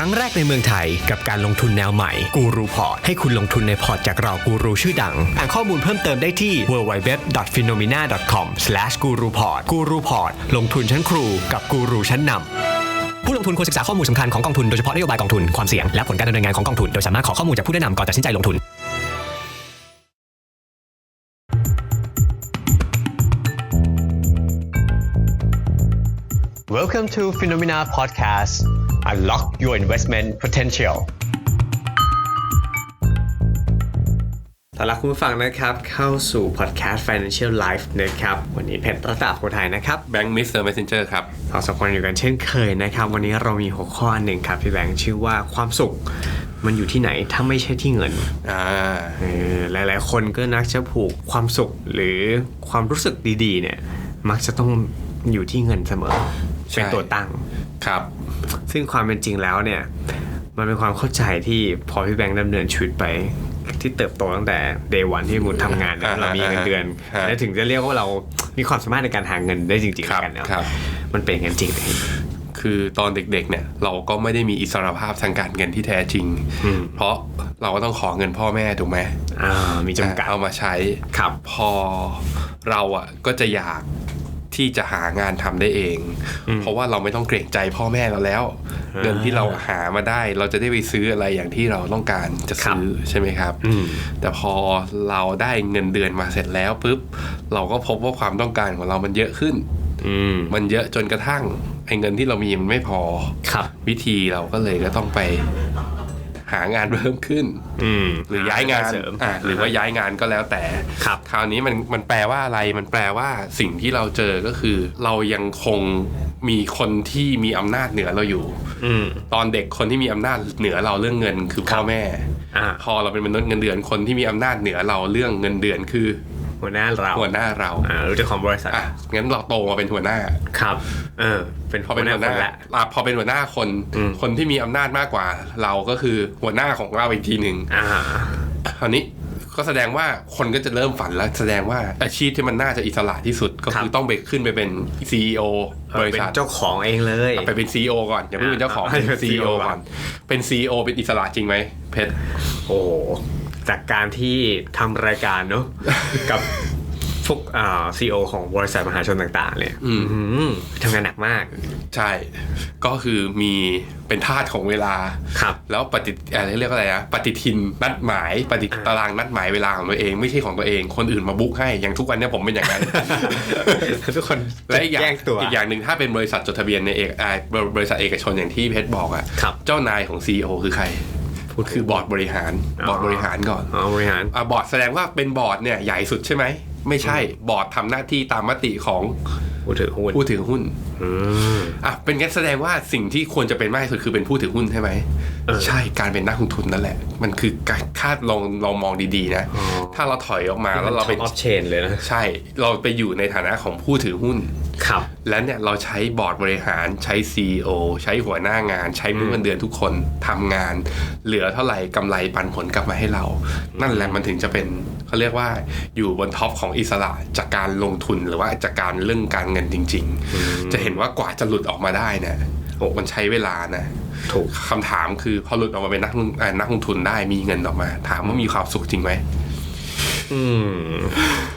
รั้งแรกในเมืองไทยกับการลงทุนแนวใหม่กูรูพอร์ตให้คุณลงทุนในพอร์ตจากเรากูรูชื่อดัง อ่านข้อมูลเพิ่มเติมได้ที่ www.phenomena.com/guruport กูรูพอร์ตลงทุนชั้นครูกับกูรูชั้นนำผู้ลงทุนควรศึกษาข้อมูลสำคัญของกองทุนโดยเฉพาะนโยบายกองทุน ความเสี่ยง และผลการดำเนินงานของกองทุน โดยสามารถขอข้อมูลจากผู้แนะนำก่อนตัดสินใจลงทุน Welcome to Phenomena Podcast Unlock your investment potential ต้อนรับคุณผู้ฟังนะครับ เข้าสู่ Podcast Financial Life นะครับ วันนี้เพชรรัตนาโพไทยนะครับแบงค์มิสเตอร์เมสเซนเจอร์ครับเราสองคนอยู่กันเช่นเคยนะครับ วันนี้เรามีหัวข้ออันหนึ่งครับ พี่แบงค์ชื่อว่าความสุขมันอยู่ที่ไหนถ้าไม่ใช่ที่เงินอ่าเออหลายๆ คนก็นักจะผูกความสุขหรือความรู้สึกดีๆเนี่ยมักจะต้องอยู่ที่เงินเสมอใช่ เป็นตัวตั้งครับ ซึ่งความเป็นจริงแล้วเนี่ย มันเป็นความเข้าใจที่พอพี่แบงค์ดำเนินชีวิตไปที่เติบโตตั้งแต่เดวันที่มุดทำงานแล้วอ่าเรามีเงินเดือนอ่าและถึงจะเรียกว่าเรามีความสามารถในการหาเงินได้จริงๆครับกันเนาะครับมันเป็นกันจริงเลยคือตอนเด็กๆเนี่ยเราก็ไม่ได้มีอิสรภาพทางการเงินที่แท้จริง เพราะเราก็ต้องขอเงินพ่อแม่ถูกไหมอ่ามีจำกัดเอามาใช้ครับพอเราอะก็จะอยาก ที่จะหางานทำได้เอง เพราะว่าเราไม่ต้องเกรงใจพ่อแม่เราแล้ว เงินที่เราหามาได้ เราจะได้ไปซื้ออะไรอย่างที่เราต้องการจะซื้อใช่ไหมครับอืมแต่พอเราได้เงินเดือนมาเสร็จแล้วปุ๊บเราก็พบว่าความต้องการของเรามันเยอะขึ้นอืมมันเยอะจนกระทั่งไอ้เงินที่เรามีมันไม่พอครับวิธีเราก็เลยก็ต้องไป หางานเพิ่มขึ้นอืมหรือย้ายงานเสริมอะหรือว่าย้ายงานก็แล้วแต่ครับคราวนี้มันมันแปลว่าอะไรมันแปลว่าสิ่งที่เราเจอก็คือ เรายังคงมีคนที่มีอำนาจเหนือเราอยู่อืมตอนเด็กคนที่มีอำนาจเหนือเราเรื่องเงินคือพ่อแม่อ่าพอเราเป็นมนุษย์เงินเดือนคนที่มีอำนาจเหนือเราเรื่องเงินเดือนคือ หัวหน้าเราหัวหน้าเราอ่ารู้จักของบริษัทอะงั้นเราโตมาเป็นหัวหน้าครับ เออ เป็นพอเป็นหัวหน้าคละอะพอเป็นหัวหน้าคนอืมคนที่มีอำนาจมากกว่า เราก็คือหัวหน้าของเราอีกทีหนึ่งอ่าคราวนี้ก็แสดงว่าคนก็จะเริ่มฝันแล้ว แสดงว่าอาชีพที่มันน่าจะอิสระที่สุดก็คือต้องไปขึ้นไปเป็น CEO บริเป็นษัทเจ้าของเองเลยไปเป็น CEO ก่อนอย่าเพิ่งเป็นเจ้าของอ่าเป็นเป็น CEO CEO ก่อนเป็น CEO เป็นอิสระจริงไหมเพชรโอ้โห จากการที่ทำรายการเนอะกับพวกอ่าซีโอของบริษัทมหาชนต่างๆเนี่ยอืมอืมทำงานหนักมาก ใช่ ก็คือมีเป็นทาสของเวลาครับ แล้วปฏิอะไรเรียกว่าอะไรนะปฏิทินนัดหมายปฏิตารางนัดหมายเวลาของตัวเองไม่ใช่ของตัวเอง คนอื่นมาบุ๊กให้อย่างทุกวันเนี้ผมเป็นอย่างนั้นทุกคนและอีกอย่างแย่งตัวอีกอย่างหนึ่งถ้าเป็นบริษัทจดทะเบียนในเอกอ่าบริษัทเอกชนอย่างที่เพชรบอกอะครับเจ้านายของ CEO คือใคร พูดคือบอร์ดบริหารอ๋อบอร์ดบริหารก่อนอ๋อบริหารอ่าบอร์ดแสดงว่าเป็นบอร์ดเนี่ยใหญ่สุดใช่ไหม ไม่ใช่ บอร์ดทำหน้าที่ตามมติของผู้ถือหุ้นผู้ถือหุ้นอืมอะเป็นงั้นแสดงว่าสิ่งที่ควรจะเป็นมากที่สุดคือเป็นผู้ถือหุ้นใช่ไหมเออใช่การเป็นนักลงทุนนั่นแหละ มันคือการคาดลองลองมองดีๆนะอ๋อถ้าเราถอยออกมาแล้วเราเป็เป็นนออฟเชนเลยนะใช่เราไปอยู่ในฐานะของผู้ถือหุ้นครับแล้วเนี่ยเราใช้บอร์ดบริหารใช้ CEO ใช้หัวหน้างาน ใช้มือเงินเดือนทุกคนทำงาน เหลือเท่าไหร่กำไรปันผลกลับมาให้เรา นั่นแหละมันถึงจะเป็นเขาเรียกว่าอยู่บนท็อปของอิสระจากการลงทุนหรือว่าจากการเรื่องการเงินจริง ๆ จะเห็นว่ากว่าจะหลุดออกมาได้เนี่ยโอ้มันใช้เวลานะถูกคำถามคือพอหลุดออกมาเป็นนักลงอ่านักลงทุนได้มีเงินออกมา ถามว่ามีความสุขจริงไหมอืม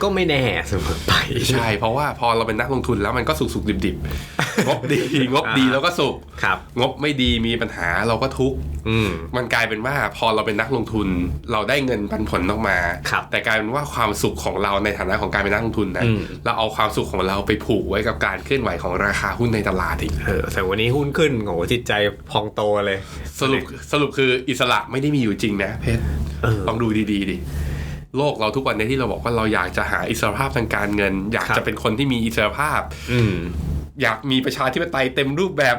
ก็ไม่แน่เสมอไปใช่ เพราะว่าพอเราเป็นนักลงทุนแล้วมันก็สุกสุกดิบดิบๆงบดีงบดีแล้วก็สุกครับ งบไม่ดีมีปัญหาเราก็ทุกข์อืมมันกลายเป็นว่าพอเราเป็นนักลงทุน เราได้เงินปันผลออกมาครับแต่กลายเป็นว่าความสุขของเราในฐานะของการเป็นนักลงทุนนะอืมเราเอาความสุขของเราไปผูกไว้กับการเคลื่อนไหวของราคาหุ้นในตลาดอีกเออแต่วันนี้หุ้นขึ้นโหจิตใจพองโตเลย สรุปสรุปคืออิสระไม่ได้มีอยู่จริงนะเพชรเออลองดูดีๆดิ โลกเราทุกวันนี้ที่เราบอกว่าเราอยากจะหาอิสรภาพทางการเงิน อยากครับจะเป็นคนที่มีอิสรภาพ อืมอยากมีประชาธิปไตยเต็มรูปแบบ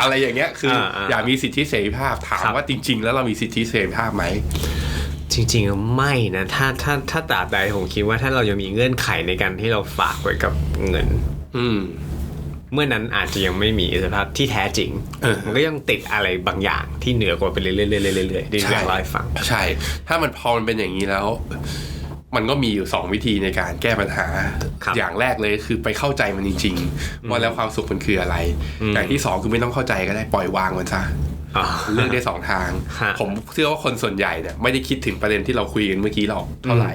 อะไรอย่างเงี้ยคืออาๆอยากมีสิทธิเสรีภาพถามครับว่าจริง ๆ แล้วเรามีสิทธิเสรีภาพไหมจริงๆไม่นะถ้าถ้าถ้าตราบใดผมคิดว่าถ้าเรายังมีเงื่อนไขในการที่เราฝากไว้กับเงิน อืม เมื่อนั้นอาจจะยังไม่มีอิสรภาพที่แท้จริงเออมันก็ยังติดอะไรบางอย่างที่เหนือกว่าไปเรื่อยๆเรื่อยๆเรื่อยๆที่ใช่อยากเล่าให้ฟัง ใช่ ถ้ามันพอมันเป็นอย่างนี้แล้ว มันก็มีอยู่สองวิธีในการแก้ปัญหาครับอย่างแรกเลยคือไปเข้าใจมันจริง ๆ ว่าแล้วความสุขมันคืออะไรอืมอย่างที่สองคือไม่ต้องเข้าใจก็ได้ปล่อยวางมันซะอ่าเลือกได้สองทางฮะผมเชื่อว่าคนส่วนใหญ่เนี่ยไม่ได้คิดถึงประเด็นที่เราคุยกันเมื่อกี้หรอกเท่าไหร่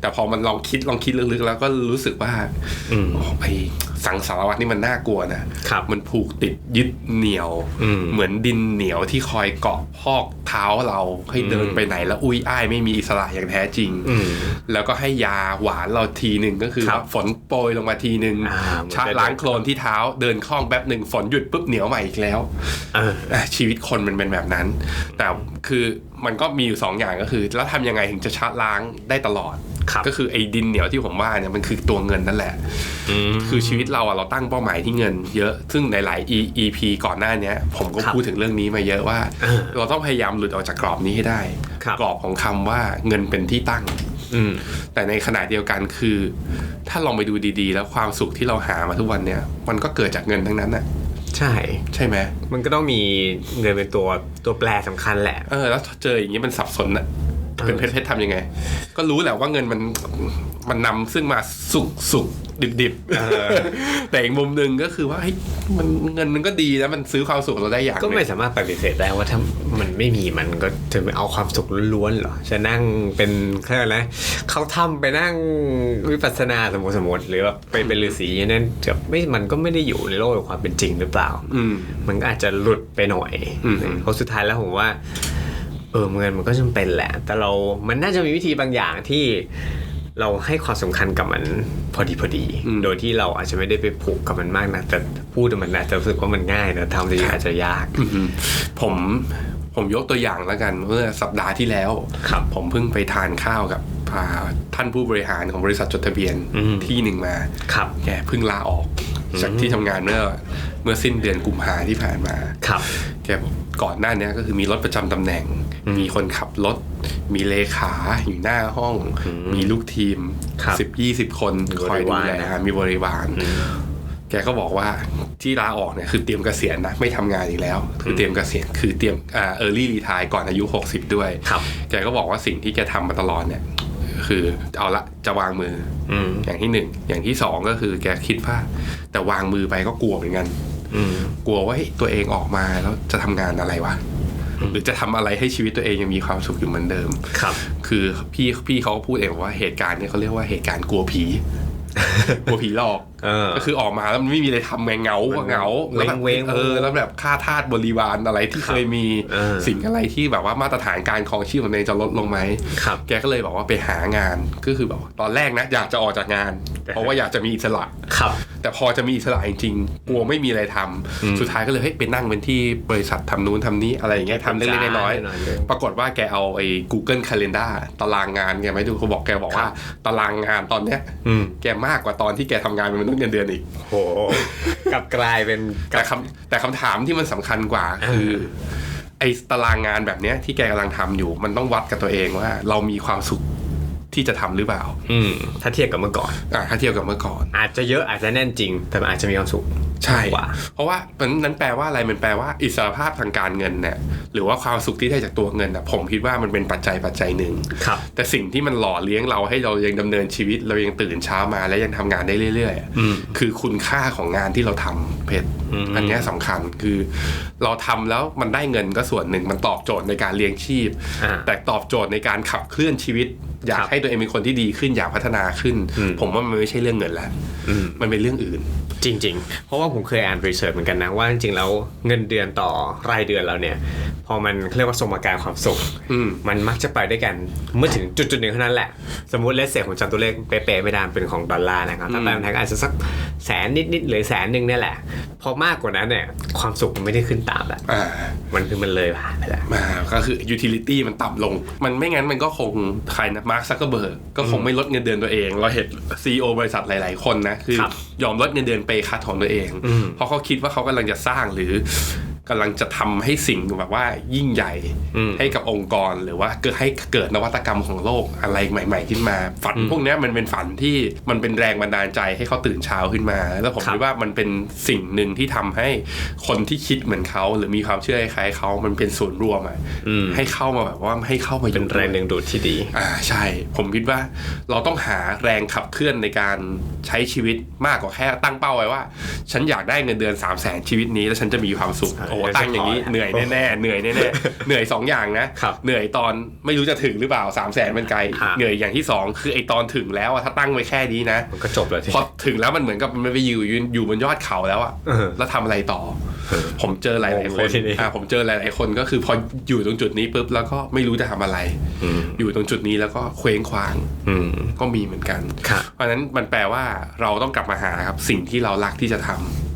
แต่พอมันลองคิดลองคิดลึกๆ แล้วก็รู้สึกว่าอืมโอ้ไอ สังสารวัตรนี่มันน่ากลัวนะครับมันผูกติดยึดเหนี่ยวอืมเหมือนดินเหนียวที่คอยเกาะพอกเท้าเราให้เดินไปไหนแล้วอุ้ยอ้ายไม่มีอิสระอย่างแท้จริงอืมแล้วก็ให้ยาหวานเราทีหนึ่งก็คือครับว่าฝนโปรยลงมาทีหนึ่งอ่าเหมือนชะเป็นล้างโคลนที่เท้าเดินคล่องแป๊บหนึ่งฝนหยุดปุ๊บเหนียวใหม่อีกแล้วเอออะชีวิตคนมันเป็นแบบนั้น แต่คือ มันก็มีอยู่สองอย่างก็คือ แล้วทำยังไงถึงจะชะล้างได้ตลอดครับก็คือไอ้ดินเหนียวที่ผมว่าเนี่ยมันคือตัวเงินนั่นแหละอืมคือชีวิตเราอะเราตั้งเป้าหมายที่เงิน เยอะซึ่งในหลาย E- EP ก่อนหน้าเนี้ยผมก็ครับพูดถึงเรื่องนี้มาเยอะว่าเออเราต้องพยายามหลุดออกจากกรอบนี้ให้ได้ครับกรอบของคำว่าเงินเป็นที่ตั้งอืมแต่ในขณะเดียวกันคือ ถ้าลองไปดูดีๆ แล้วความสุขที่เราหามาทุกวันเนี่ย มันก็เกิดจากเงินทั้งนั้นน่ะ ใช่ ใช่ไหมมันก็ต้องมีเงินเป็นตัวตัวแปรสำคัญแหละ เออ แล้วเจออย่างนี้มันสับสนอะ เป็นเพชรเพชรทำยังไง ก็รู้แหละว่าเงินมันมันนำซึ่งมาสุกสุกดิบดิบๆแต่อีกมุมหนึ่งก็คือว่าเฮ้ยมันเงินมันก็ดีแล้วมันซื้อความสุขเราได้อย่างหก็นึ่งไม่สามารถปฏิเสธได้ว่าถ้ามันไม่มีมันก็จะไม่เอาความสุขล้วนๆเหรอจะนั่งเป็นเครื่องนะเขาทำไปนั่งวิปัสสนาสมมติสมมติหรือว่าไปเป็นฤาษีอย่างนั้นจะไม่มันก็ไม่ได้อยู่ในโลกแห่งความเป็นจริงหรือเปล่า อืมมันก็อาจจะหลุดไปหน่อยอืมเพราะสุดท้ายแล้วผมว่า เออเงินมันก็จำเป็นแหละ แต่เรา มันน่าจะมีวิธีบางอย่างที่เราให้ความสำคัญกับมันพอดีพอดี โดยที่เราอาจจะไม่ได้ไปผูกกับมันมากนะแต่พูดมันอาจจะรู้สึกว่ามันง่ายแต่ทำจริงอาจจะยากผมผมยกตัวอย่างแล้วกันเมื่อสัปดาห์ที่แล้วครับผมเพิ่งไปทานข้าวกับอ่าท่านผู้บริหารของบริษัทจดทะเบียนที่หนึ่งมาครับแกเพิ่งลาออก จากที่ทำงานเมื่อเมื่อสิ้นเดือนกุมภาที่ผ่านมาครับแกบอกก่อนหน้านี้ก็คือมีรถประจำตำแหน่ง มีคนขับรถ มีเลขาอยู่หน้าห้อง มีลูกทีมครับสิบยี่สิบคนมีคอยดูแลบริวารนะมีบริวารแกก็บอกว่าที่ลาออกเนี่ยคือเตรียมเกษียณนะไม่ทำงานอีกแล้ว คือเตรียมเกษียณคือเตรียมอ่าเออร์ลี่รีทายก่อนอายุ 60 ด้วยครับแกก็บอกว่าสิ่งที่แกทำมาตลอดเนี่ย คือเอาละจะวางมืออืมอย่างที่หนึ่งอย่างที่สองก็คือแกคิดว่าแต่วางมือไปก็กลัวเหมือนกันอืมกลัวว่าเฮ้ยตัวเองออกมาแล้วจะทำงานอะไรวะหรือจะทำอะไรให้ชีวิตตัวเองยังมีความสุขอยู่เหมือนเดิม ครับ คือพี่พี่เขาก็พูดเองว่าเหตุการณ์เนี้เขาเรียกว่าเหตุการณ์กลัวผีกลัวผีหลอกเออ ก็คือออกมาแล้วมันไม่มีอะไรทำไงเหงามันเหงาแล้วแบบเว้งๆเออแล้วแบบค่าทาสบริวารอะไรที่เคยมีเออสิ่งอะไรที่แบบว่ามาตรฐานการครองชีพของตัวเองจะลดลงไหมครับแกก็เลยบอกว่าไปหางานก็คือแบบว่าตอนแรกนะอยากจะออกจากงานแต่เพราะว่าอยากจะมีอิสระครับแต่พอจะมีอิสระจริงๆกลัวไม่มีอะไรทำอืมสุดท้ายก็เลยเฮ้ยไปนั่งเป็นที่บริษัททำนู้นทำนี้อะไรอย่างเงี้ยทำเล็กๆน้อยหน่อยๆๆปรากฏว่าแกเอาไอ้ Google Calendar ตารางงานแกไม่ดูเขาบอกแกบอกว่าตารางงานตอนเนี้ยอืมแกมากกว่าตอนที่แกทำงานเป็นมนุษย์เงินเดือนอีกโหกลับกลายเป็นกลัแต่บคำแต่คำถามที่มันสำคัญกว่าคือไอ้ตารางงานแบบเนี้ยที่แกกำลังทำอยู่ มันต้องวัดกับตัวเองว่า เรามีความสุขที่จะทำหรือเปล่า อืมถ้าเทียบกับเมื่อก่อนอะถ้าเทียบกับเมื่อก่อน อาจจะเยอะอาจจะแน่นจริง แต่มันอาจจะมีความสุข ใช่มากกว่าเพราะว่ามันนั้นแปลว่าอะไรมันแปลว่าอิสรภาพทางการเงินเนี่ยหรือว่าความสุขที่ได้จากตัวเงินนะผมคิดว่ามันเป็นปัจจัยปัจจัยหนึ่งครับแต่สิ่งที่มันหล่อเลี้ยงเราให้เรายังดำเนินชีวิต เรายังตื่นเช้ามาและยังทำงานได้เรื่อยๆอะอืมคือคุณค่าของงานที่เราทำเพชรอืมอันเนี้ยสำคัญคือ เราทำแล้วมันได้เงินก็ส่วนหนึ่งมันตอบโจทย์ในการเลี้ยงชีพอ่าแต่ตอบโจทย์ในการขับเคลื่อนชีวิต อยาคกรับให้ตัวเองเป็นคนที่ดีขึ้นอยากพัฒนาขึ้นอืมผมว่ามันไม่ใช่เรื่องเงินแล้วอืมมันเป็นเรื่องอื่น จริง ๆ เพราะว่าผมเคยอ่านรีเสิร์ชเหมือนกันนะว่าจริงๆแล้วเงินเดือนต่อรายเดือนเราเนี่ย พอมันเรียกว่าสมการความสุขอืมมันมักจะไปด้วยกันเมื่อถึงจุดจุดๆหนึ่งเท่านั้นแหละ สมมติเลสเซของจำตัวเลขเป๊ะๆไม่ได้เป็นของดอลลาร์นะครับถ้าแปลเป็นไทยก็อาจจะสักแสนนิดๆหรือแสนหนึ่งเนี่ยแหละ พอมากกว่านั้นเนี่ยความสุขมันไม่ได้ขึ้นตามแล้วอ่ามันคือมันเลยผ่านไปแล้วมาก็คือ utility มันต่ำลง มันไม่งั้นมันก็คงใครนะมาร์คซักเกอร์เบิร์กก็คงไม่ลดเงินเดือนตัวเอง เราเห็น CEO บริษัทหลาย ๆ คนนะ คือครับยอมลดเงินเดือนไปคัดของตัวเองอืมเพราะเขาคิดว่าเขากำลังจะสร้างหรือ กำลังจะทำให้สิ่งแบบว่ายิ่งใหญ่อืมให้กับองค์กรหรือว่าเกิดให้เกิดนวัตกรรมของโลกอะไรใหม่ ๆ ขึ้นมา ฝันพวกเนี้ยมันเป็นฝันที่มันเป็นแรงบันดาลใจให้เขาตื่นเช้าขึ้นมา แล้วผมครับคิดว่ามันเป็นสิ่งหนึ่งที่ทำให้คนที่คิดเหมือนเขาหรือมีความเชื่อคล้ายๆเขามันเป็นส่วนย์รวมอะอืมให้เข้ามาแบบว่าให้เข้ามาอเป็นยู่แรงดึงดูดที่ดีอ่าใช่ ผมคิดว่าเราต้องหาแรงขับเคลื่อนในการใช้ชีวิตมากกว่าแค่ตั้งเป้าไว้ว่า ฉันอยากได้เงินเดือน3 0 0แสนชีวิตนี้ แล้วฉันจะมีความสุขใช่โอ้โหตั้งอย่างนี้เหนื่อยแน่ๆเหนื่อยแน่ๆเหนื่อยสองอย่างนะครับเหนื่อยตอนไม่รู้จะถึงหรือเปล่า3 0 0แสนมันไกลฮะเหนื่อยอย่างที่สองคือไอตอนถึงแล้วอะถ้าตั้งไว้แค่นี้นะมันก็จบเลยทีพอถึงแล้วมันเหมือนกับมันไปอยู่อยู่อยู่บนยอดเขาแล้วอะเออแล้วทำอะไรต่อ ผมเจอหลายๆงงคเลนยทีนี้อ่าผมเจอหลายๆคนก็คือพออยู่ตรงจุดนี้ปุ๊บแล้วก็ไม่รู้จะทำอะไรอืมอยู่ตรงจุดนี้แล้วก็เคว้งคว้างอืมก็มีเหมือนกันครับเพราะฉะนั้นมันแปลว่าเราต้องกลับมาหาครับสิ่งที่เรารักที่จะทำอืม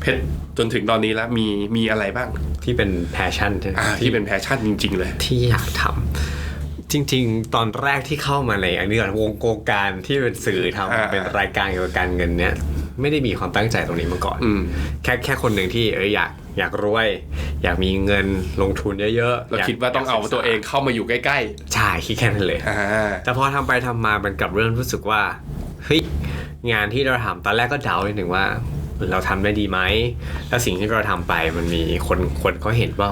เพชรจนถึงตอนนี้แล้วมีมีอะไรบ้างที่เป็นแพชชั่นใช่ไหมที่เป็นแพชชั่นจริง ๆ เลย ที่อยากทำจริง ๆ ตอนแรกที่เข้ามาในอันนี้ก่อนวงโกการที่เป็นสื่อทำอ่าเป็นรายการเกี่ยวกับการเงินเนี่ยไม่ได้มีความตั้งใจตรงนี้มาก่อนอแค่แค่คนหนึ่งที่เอออยากอยากรวย อยากมีเงินลงทุนเยอะๆเราคิดว่าต้องเอาตัวเองเข้ามาอยู่ใกล้ๆใช่คิดแค่นั้นเลยแต่พอทำไปทำมามันกลับเริ่มรู้สึกว่าเฮ้ยงานที่เราทำตอนแรกก็เดาไปหนึ่งว่า เราทำได้ดีไหม แล้วสิ่งที่เราทำไปมันมีคนคนเขาเห็นว่า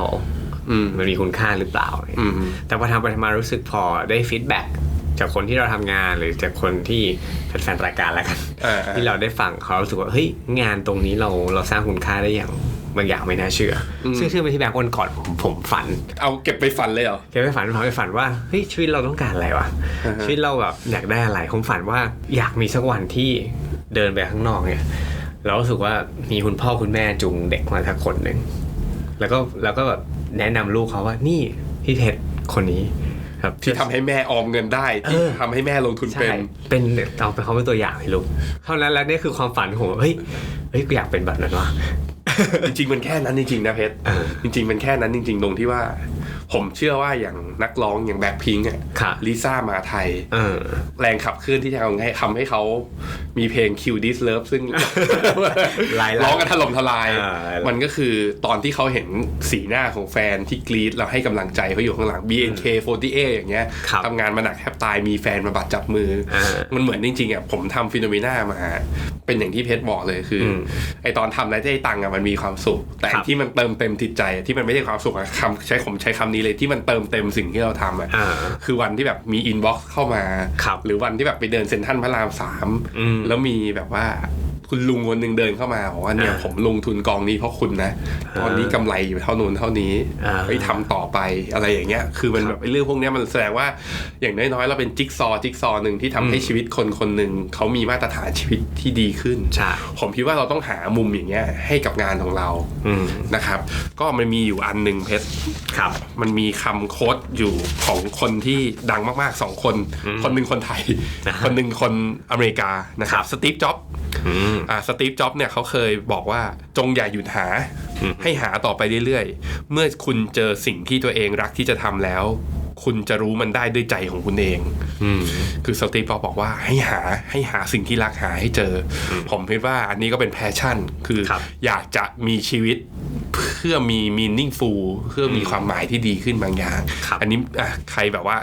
อืมมันมีคุณค่าหรือเปล่าอืมแต่พอทำไปทำมารู้สึกพอได้ฟีดแบ็กจากคนที่เราทำงานหรือจากคนที่เป็นแฟนรายการแล้วกันอ่าที่เราได้ฟังเขารู้สึกว่าเฮ้ยงานตรงนี้เราเราสร้างคุณค่าได้อย่างบางอย่างไม่น่าเชื่ออซึ่งซึ่งเป็นที่แบงค์วันก่อนผมผมฝัน เอาเก็บไปฝันเลยเหรอแกไปฝันฝันไปฝันว่าเฮ้ยชีวิตเราต้องการอะไรวะอ่าฮะชีวิตเราแบบอยากได้อะไร ผมฝันว่าอยากมีสักวันที่เดินไปข้างนอกเนี่ย แล้วรู้สึกว่ามีคุณพ่อคุณแม่จูงเด็กมาสักคนหนึ่งแล้วก็แล้วก็แบบแนะนำลูกเขาว่านี่พี่เพชรคนนี้ ครับที่ทำให้แม่ออมเงินได้ที่เออทำให้แม่ลงทุนใช่เป็นเป็นเอาไปเขาเป็นตัวอย่างให้ลูกเท่านั้นแล้วนี่คือความฝันของผมเฮ้ยเฮ้ยกูอยากเป็นแบบนั้นวะจริงๆมันแค่นั้นจริงๆนะเพชรเออจริง ๆ มันแค่นั้นจริงๆตรงที่ว่า ผมเชื่อว่าอย่างนักร้องอย่างแบ็คพิงค์อะค่ะลิซ่ามาไทยเออแรงขับเคลื่อนที่จะทำให้ทำให้เขามีเพลง Q This Love ซึ่งลายล้ร้องกันถล่มทลายอ่าลายล้อมันก็คือตอนที่เขาเห็นสีหน้าของแฟนที่กรีดแล้วให้กำลังใจเขาอยู่ข้างหลัง BNK48 อย่างเงี้ยครับทำงานมาหนักแทบตายมีแฟนมาบัดจับมืออามันเหมือนจริงๆอะผมทำฟิโนเมนามา เป็นอย่างที่เพชรบอกเลยคืออมไอตอนทำแล้วได้ตังค์อะมันมีความสุข แต่ครับที่มันเติมเต็มจิตใจอะที่มันไม่ใช่ความสุขอะคำใช้ผมใช้คำนี้เลยที่มันเติมเต็มสิ่งที่เราทำอะอ่าคือวันที่แบบมีอินบ็อกซ์เข้ามาครับหรือวันที่แบบไปเดินเซ็นทรัลพระรามสามอืมแล้วมีแบบว่า คุณลุงคนหนึ่งเดินเข้ามาบอกว่าเนี่ยอ่าผมลงทุนกองนี้เพราะคุณนะ ตอนนี้กำไรอยู่เท่านู้นเท่านี้อ่า ไปทำต่อไปอะไรอย่างเงี้ย คือมันแบบไอ้เรื่องพวกเนี้ยมันแสดงว่าอย่างน้อยๆเราเป็นจิ๊กซอว์จิ๊กซอว์หนึ่งที่ทำให้ชีวิตคนคนหนึ่งเขามีมาตรฐานชีวิตที่ดีขึ้น ใช่ ผมคิดว่าเราต้องหามุมอย่างเงี้ยให้กับงานของเราอืม นะครับ ก็มันมีอยู่อันหนึ่งเพชร ครับ มันมีคำโค้ดอยู่ของคนที่ดังมากๆสองคน คนหนึ่งคนไทยอ่าฮะคนหนึ่งคนอเมริกานะครัครับบสตีฟจ็อบอืม อ่าสตีฟจ็อบเนี่ยเขาเคยบอกว่าจงอย่าหยุดหา ให้หาต่อไปเรื่อยๆ เมื่อคุณเจอสิ่งที่ตัวเองรักที่จะทำแล้ว คุณจะรู้มันได้ด้วยใจของคุณเองอืมคือสตีฟจ็อบบอกว่าให้หาให้หาสิ่งที่รักหาให้เจออผมคิดว่าอันนี้ก็เป็นแพชชั่น คือครับอยากจะมีชีวิต เพื่อมี meaningful เพื่อมีความหมายที่ดีขึ้นบางอย่างครับอันนี้อะใครแบบว่า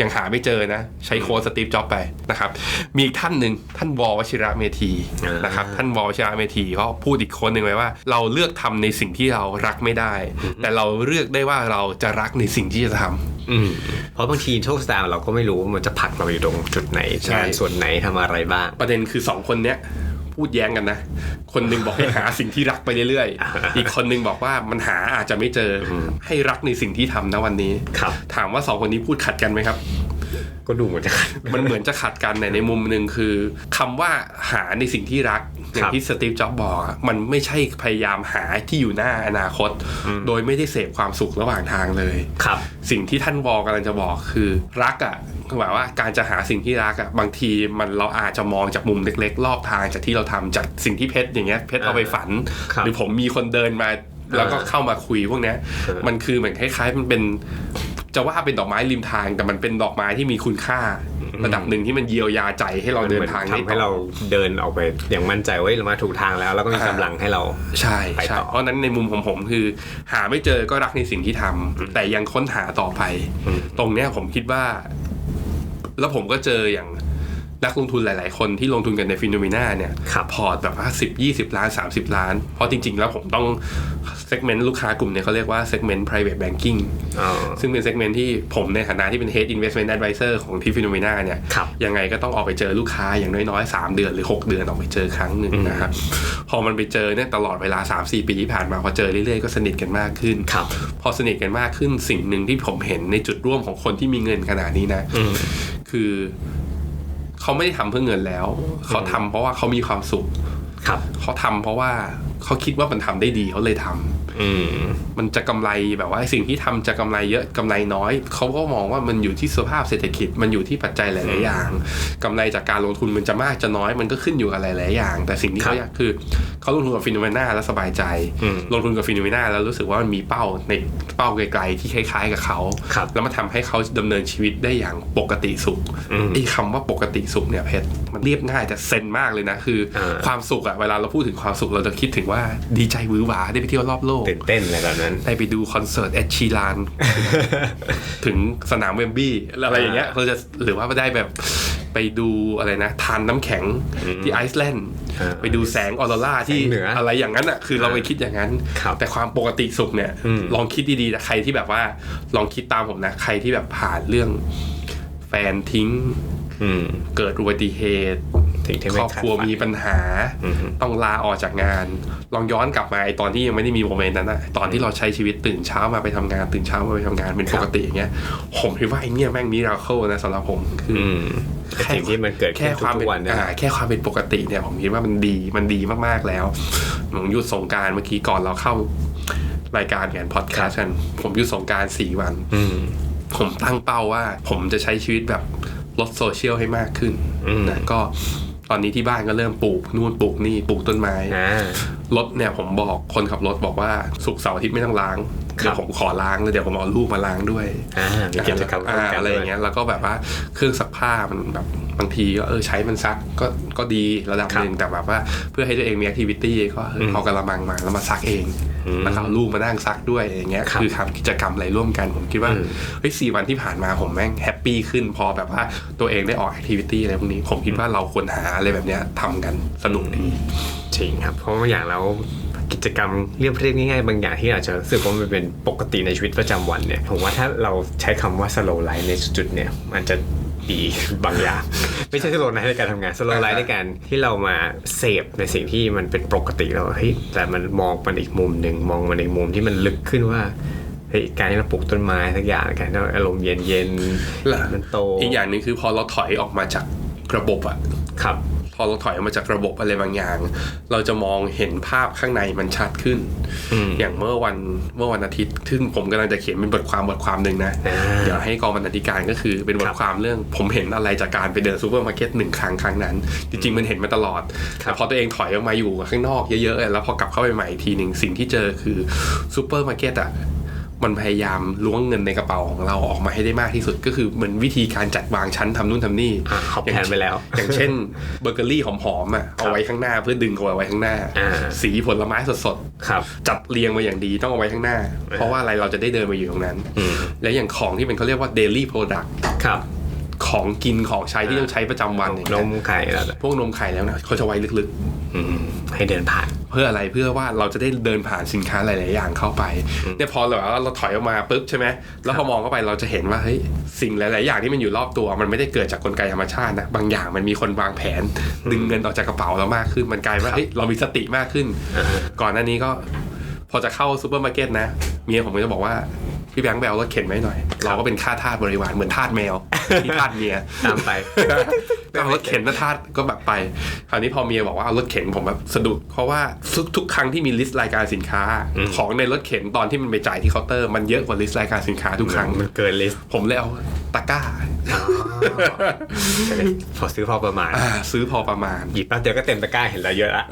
ยังหาไม่เจอนะ ใช้โค้ดสตีฟจ็อบไปนะครับ มีอีกท่านหนึ่งท่านวอลวชิระเมธีอ่านนะครับ ท่านวอลวชิระเมธีเขาพูดอีกคนหนึ่งไว้ว่า เราเลือกทำในสิ่งที่เรารักไม่ได้ แต่เราเลือกได้ว่าเราจะรักในสิ่งที่จะทำอืมเพราะบางทีโชคชะตาเราก็ไม่รู้ว่ามันจะผลักเราอยู่ตรงจุดไหนใช่งานส่วนไหนทำอะไรบ้าง ประเด็นคือสองคนเนี้ย พูดแย้งกันนะ คนหนึงบอกให้หาสิ่งที่รักไปเรื่อยๆ อีกคนหนึงบอกว่ามันหาอาจจะไม่เจออให้รักในสิ่งที่ทำนะวันนี้ครับถามว่าสองคนนี้พูดขัดกันไหมครับ ก็ดูเหมือนจะมันเหมือนจะขัดกันแต่ในมุมหนึ่งคือคำว่าหาในสิ่งที่รักอย่างที่สตีฟจ็อบส์บอกอะมันไม่ใช่พยายามหาที่อยู่หน้าอนาคต โดยไม่ได้เสพความสุขระหว่างทางเลยครับ สิ่งที่ท่านวอกำลังจะบอกคือรักอะคือหมายว่าการจะหาสิ่งที่รักอะบางทีมันเราอาจจะมองจากมุมเล็ก ๆ รอบทางจากที่เราทำจากสิ่งที่เพชรอย่างเงี้ยเพชรเอาไปฝันครับหรือผมมีคนเดินมาแล้วก็เข้ามาคุยพวกเนี้ยเออมันคือเหมือนคล้ายๆมันเป็น จะว่าเป็นดอกไม้ริมทางแต่มันเป็นดอกไม้ที่มีคุณค่าระดับหนึ่งที่มันเยียวยาใจให้เราเดินทางทำให้ต่อเราเดินออกไปอย่างมั่นใจว่าเฮ้ยเรามาถูกทางแล้ว แล้วก็มีอ่ากำลังให้เราใช่ไปใช่ต่อเพราะฉะนั้นในมุมของผมคือ หาไม่เจอก็รักในสิ่งที่ทำแต่ยังค้นหาต่อไปอืมตรงเนี้ยผมคิดว่า แล้วผมก็เจออย่าง นักลงทุนหลาย ๆ คนที่ลงทุนกันในฟิโนเมนาเนี่ยครับพอร์ตแบบว่า10 20ล้าน30ล้าน เพราะจริง ๆ แล้วผมต้องเซกเมนต์ลูกค้ากลุ่มเนี่ยเขาเรียกว่าเซกเมนต์ private banking อ๋อซึ่งเป็นเซกเมนต์ที่ผมในฐานะที่เป็น head investment advisor ของที่ฟิโนเมนาเนี่ยครับยังไงก็ต้องออกไปเจอลูกค้าอย่างน้อย ๆ 3 เดือนหรือ 6 เดือนออกไปเจอครั้งหนึ่งนะครับ พอมันไปเจอเนี่ยตลอดเวลา 3-4 ปีที่ผ่านมาพอเจอเรื่อย ๆ ก็สนิทกันมากขึ้นครับพอสนิทกันมากขึ้นสิ่งหนึ่งที่ผมเห็นในจุดร่วมของคนที่มีเงินขนาดนี้นะอืมคือ เขาไม่ได้ทำเพื่อเงินแล้ว เขาทำเพราะว่าเขามีความสุข ครับ เขาทำเพราะว่าเขาคิดว่ามันทำได้ดีเขาเลยทำอืม มันจะกำไรแบบว่าสิ่งที่ทำจะกำไรเยอะกำไรน้อย เขาก็มองว่ามันอยู่ที่สภาพเศรษฐกิจมันอยู่ที่ปัจจัยหลาย ๆ อย่างกำไรจากการลงทุนมันจะมากจะน้อยมันก็ขึ้นอยู่กับหลาย ๆ อย่าง แต่สิ่งที่ครับเขาอยากคือ เขาลงทุนกับฟิโนเมนาแล้วสบายใจอืมลงทุนกับฟิโนเมนาแล้วรู้สึกว่ามันมีเป้าในเป้าไกลๆที่คล้าย ๆ กับเขาครับแล้วมันทำให้เขาดำเนินชีวิตได้อย่างปกติสุขอืมไอ้คำว่าปกติสุขเนี่ยเพชรมันเรียบง่ายแต่เซนมากเลยนะคืออาความสุขอะเวลาเราพูดถึงความสุขเราจะคิดถึงว่าดีใจหวือหวาได้ไปเที่ยวรอบโลกตื่นเต้นอะไรแบบนั้นได้ไปดูคอนเสิร์ตแอดชีลานถึงสนามเวมบลีย์อะไรอย่างเงี้ยเราจะหรือว่าได้แบบไปดูอะไรนะทานน้ำแข็งที่ไอซ์แลนด์อ่าไปดูแสงออโรราที่แสงเหนือออะไรอย่างนั้นอะคือเราไปคิดอย่างนั้นครับแต่ความปกติสุขเนี่ยอืมลองคิดดีๆแต่ใครที่แบบว่า ลองคิดตามผมนะ ใครที่แบบผ่านเรื่องแฟนทิ้งอืมเกิดอุบัติเหตุสิ่งที่คไม่รอบคาดครัวฝันมีปัญหาอือฮึต้องลาออกจากงาน ลองย้อนกลับมาไอตอนที่ยังไม่ได้มีโมเมนต์นั้นอะตอนที่เราใช้ชีวิตตื่นเช้ามาไปทำงาน ตื่นเช้ามาไปทำงานเป็นปกติอย่างเงี้ยผมคิดว่าไอเนี่ยแม่งมิราเคิลนะสำหรับผมคือ ออืมไอ้สิ่งที่มันเกิดแค่ขึ้นความทุเป็กนๆวันเนี่ยอ่าแค่ความเป็นปกติเนี่ยผมคิดว่ามันดีมันดีมากๆแล้วผมหยุดสงกรารเมื่อกี้ก่อนเราเข้ารายการกันพอดแคสต์กันผมหยุดสงกรารสี่วันอืมผมตั้งเป้าว่า ผมจะใช้ชีวิตแบบลดโซเชียลให้มากขึ้นอืมนะก็ตอนนี้ที่บ้านก็เริ่มปลูกนู่นปลูกนี่ปลูกต้นไม้อ่ารถเนี่ยผมบอกคนขับรถบอกว่าสุกร์เสาร์อาทิตย์ไม่ต้องล้างครับ เดี๋ยวผมขอล้างแล้วเดี๋ยวผมเอาลูกมาล้างด้วยอ่ามีกิจกรรมอ่าร่วมกันอะไรอย่างเงี้ยแล้วก็แบบว่าเครื่องซักผ้ามันแบบบางทีก็เออใช้มันซักก็ก็ดีระดับหนึ่งแต่แบบว่าเพื่อให้ตัวเองมีแอคทิวิตี้ก็เออเอากระมังมาแล้วมาซักเองอืมแล้วก็เอาลูกมานั่งซักด้วยอย่างเงี้ยครับคือทำกิจกรรมอะไรร่วมกันผมคิดว่าอืมเฮ้ยสี่วันที่ผ่านมาผมแม่งแฮปปี้ขึ้นพอแบบว่าตัวเองได้ออกแอคทิวิตี้อะไรพวกนี้ผมคิดว่าเราควรหาอะไรแบบเนี้ยทำกันสนุกดีจริงครับเพราะบางอย่างแล้ว กิจกรรมเรียบเรียบง่ายๆ บางอย่างที่อาจจะรู้สึกว่ามันเป็นปกติในชีวิตประจำวันเนี่ยผมว่าถ้าเราใช้คำว่า slow life ในจุดเนี่ยมันจะดีบางอย่าง ไม่ใช่ slow life ในการทำงาน slow life ในการที่เรามาเสพในสิ่งที่มันเป็นปกติแล้วเฮ้ยแต่มันมองมันอีกมุมหนึ่งมองมันอีกมุมที่มันลึกขึ้นว่าเฮ้ยการที่เราปลูกต้นไม้สักอย่างการที่เราอารมณ์เย็นและๆมันโตอีกอย่างหนึ่งคือพอเราถอยออกมาจากระบบอะครับ พอเราถอยออกมาจากระบบอะไรบางอย่าง เราจะมองเห็นภาพข้างในมันชัดขึ้นอืมอย่างเมื่อวันเมื่อวันอาทิตย์ซึ่งผมกำลังจะเขียนเป็นบทความบทความหนึ่งนะอ่าเดี๋ยวให้กองบรรณาธิการก็คือเป็นบคทรับความเรื่อง ผมเห็นอะไรจากการไปเดินซูเปอร์มาร์เก็ตหนึ่งครั้งครั้งนั้น จริงๆมันเห็นมาตลอดครับแต่พอตัวเองถอยออกมาอยู่ข้างนอกเยอะๆแล้วพอ กลับเข้าไปใหม่อีกทีหนึ่งสิ่งที่เจอคือซูเปอร์มาร์เก็ตอะ มันพยายามล้วงเงินในกระเป๋าของเราออกมาให้ได้มากที่สุด ก็คือเหมือนวิธีการจัดวางชั้นทำนู่นทำนี่อ่าเขาแผนไปแล้ว อย่างเช่นเบเกอรี่หอมๆอะเอาไว้ข้างหน้าเพื่อดึงเอาไว้ข้างหน้าอ่าสีผลไม้สดครับๆจัดเรียงมาอย่างดีต้องเอาไว้ข้างหน้า เพราะว่าอะไรเราจะได้เดินมาอยู่ตรงนั้นอืมและอย่างของที่เป็นเขาเรียกว่า daily product ครับ ของกินของใช้ที่ต้องใช้ประจำวันอย่างนเงี้ยมไข่แล้วพวกนมไข่แล้วนะเขาจะไว้ลึกอืมให้เดินผ่านๆเพื่ออะไรเพื่อว่าเราจะได้เดินผ่านสินค้าหลาย ๆ อย่างเข้าไปเนี่ยพอเราเราถอยออกมาปุ๊บใช่ไหมแล้วพอมองเข้าไปเราจะเห็นว่าเฮ้ยสิ่งหลาย ๆ อย่างที่มันอยู่รอบตัว มันไม่ได้เกิดจากกลไกธรรมชาตินะบางอย่างมันมีคนวางแผนดึงเงินออกจากกระเป๋าเรามากขึ้นมันกลายว่าเฮ้ยเรามีสติมากขึ้นอ่าก่อนหน้านี้ก็ พอจะเข้าซูเปอร์มาร์เก็ตนะเมียผมก็จะบอกว่า พี่แบงค์แบลรถเข็นไว้หน่อย เราก็เป็นค่าทาสบริวารเหมือนทาสแมวที่ทาสเมียตามไปเอารถเข็นนะทาสก็แบบไป คราวนี้พอเมียบอกว่าเอารถเข็นผมแบบสะดุด เพราะว่าทุกทุกครั้งที่มีลิสต์รายการสินค้าอืมของในรถเข็นตอนที่มันไปจ่ายที่เคาน์เตอร์มันเยอะกว่าลิสต์รายการสินค้าทุกครั้งมันเกินลิสต์ผมเลยเอาตะกร้าพอซื้อพอประมาณอ่าซื้อพอประมาณ หยิบแป๊บเดียวก็เต็มตะกร้าเห็นแล้วเยอะละ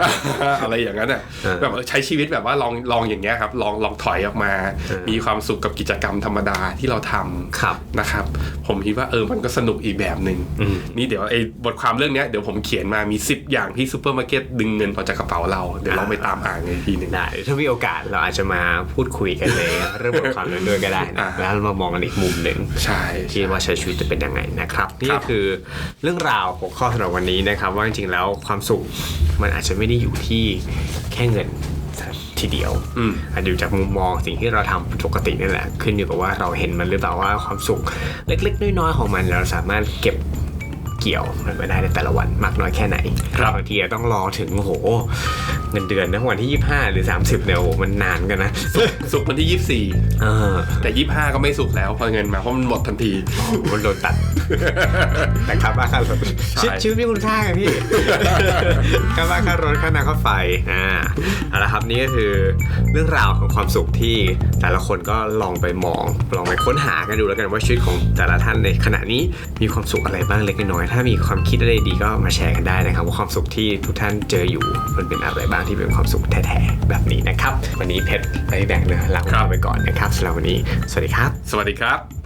อะไรอย่างนั้นอะเออแบบใช้ชีวิตแบบว่าลองลองอย่างเงี้ยครับ ลองลองถอยออกมาเออมีความสุขกับกิจกรรมธรรมดาที่เราทำครับนะครับ ผมคิดว่าเออมันก็สนุกอีกแบบหนึ่งอืมนี่เดี๋ยวไอ้บทความเรื่องเนี้ยเดี๋ยวผมเขียนมามี 10 อย่างที่ซูเปอร์มาร์เก็ตดึงเงินออกจากกระเป๋าเรา เดี๋ยวลองไปตามอ่านกันอีกทีหนึ่งได้ถ้ามีโอกาสเราอาจจะมาพูดคุยกันในเรื่องบทความนั้นด้วยก็ได้นะอ่าแล้วเรามามองกันอีกมุมหนึ่งใช่ที่ว่าใช้ชีวิตจะเป็นยังไงนะครับนี่ครัก็บคือเรื่องราวหัวข้อสำหรับวันนี้นะครับ ว่าจริงๆแล้วความสุขมันอาจจะไม่ได้อยู่ที่แค่เงิน ทีเดียวอืมอาจจะอยู่จากมุมมองสิ่งที่เราทำปกตินี่แหละ ขึ้นอยู่กับว่าเราเห็นมันหรือเปล่าว่าความสุขเล็กๆ น้อยๆของมันเราสามารถเก็บ เกี่ยวมันมาได้ในแต่ละวันมากน้อยแค่ไหนครับบางทีต้องรอถึงโอ้โหเงินเดือนนะวันที่ 25 หรือ 30เนี่ยโอ้โหมันนานกันนะสุกร์วันที่เออ24แต่ 25 ก็ไม่สุกแล้วพอเงินมาเพราะมันหมดทันทีมันโดนตัดแต่ค่าบ้านค่ารถใช่ชีวิตชีวิตมีคุณค่าไงพี่ค่าบ้านค่ารถค่าน้ำค่าไฟอ่าเอาละครับนี่ก็คือเรื่องราวของความสุขที่แต่ละคนก็ลองไปมองลองไปค้นหากันดูแล้วกันว่าชีวิตของแต่ละท่านในขณะนี้มีความสุขอะไรบ้างเล็กน้อยถ้ามีความคิดอะไรดีก็มาแชร์กันได้นะครับว่าความสุขที่ทุกท่านเจออยู่ มันเป็นอะไรบ้างที่เป็นความสุขแท้ๆแบบนี้นะครับ วันนี้เพชรไปแบ่งเนื้อลาไปก่อนนะครับสำหรับวันนี้ สวัสดีครับ สวัสดีครับ